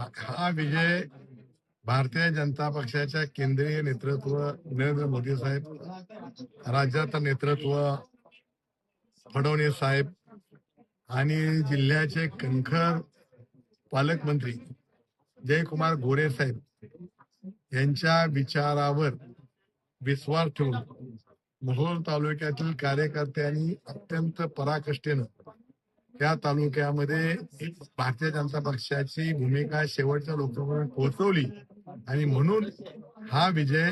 हा विजय भारतीय जनता पक्षाच्या केंद्रीय नेतृत्व नरेंद्र मोदी साहेब राज्याचं नेतृत्व फडणवीस साहेब आणि जिल्ह्याचे कणखर पालकमंत्री जयकुमार गोरे साहेब यांच्या विचारावर विश्वास ठेवून मोहोळ तालुक्यातील कार्यकर्त्यांनी अत्यंत पराकष्टेनं त्या तालुक्यामध्ये भारतीय जनता पक्षाची भूमिका शेवटच्या लोकांपर्यंत पोहोचवली. आणि म्हणून हा विजय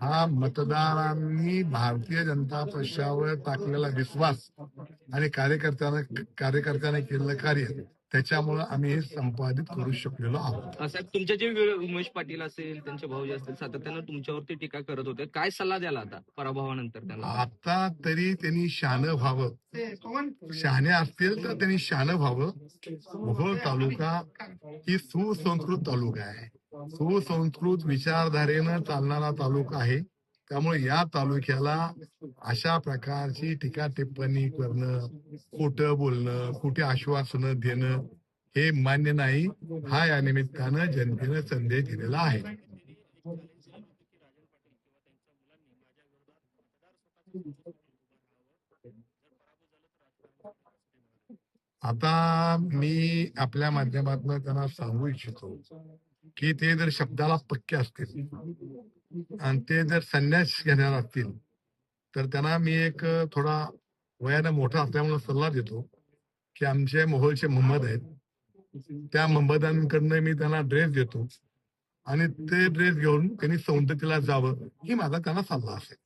हा मतदारांनी भारतीय जनता पक्षावर टाकलेला विश्वास आणि कार्यकर्त्यांना कार्यकर्त्यांना केलेलं कार्य त्याच्यामुळं आम्ही हे संपादित करू शकलेलो आहोत. साहेब तुमचे जे उमेश पाटील असेल त्यांचे भाऊजी असतील सातत्यानं तुमच्यावरती टीका करत होते. काय सल्ला द्याला आता पराभवानंतर त्यांना? आता तरी त्यांनी शहाणं व्हावं. शहाणे असतील तर त्यांनी शहाणं व्हावं. मोहोळ तालुका ही सुसंस्कृत तालुका आहे. सुसंस्कृत विचारधारेनं चालणारा तालुका आहे. त्यामुळे या तालुक्याला अशा प्रकारची टीका टिप्पणी करणं खोटं बोलणं खोटी आश्वासनं देणं हे मान्य नाही. हा या निमित्तानं जनतेनं संदेश दिलेला आहे. आता मी आपल्या माध्यमातून त्यांना सांगू इच्छितो की ते जर शब्दाला पक्के असतील आणि ते जर संन्यास घेणार असतील तर त्यांना मी एक थोडा वयाने मोठा असल्यामुळे सल्ला देतो की आमचे मोहलचे मोहम्मद आहेत. त्या मोहम्मदांकडनं मी त्यांना ड्रेस देतो आणि ते ड्रेस घेऊन त्यांनी सौंदतीला जावं ही माझा त्यांना सल्ला असेल.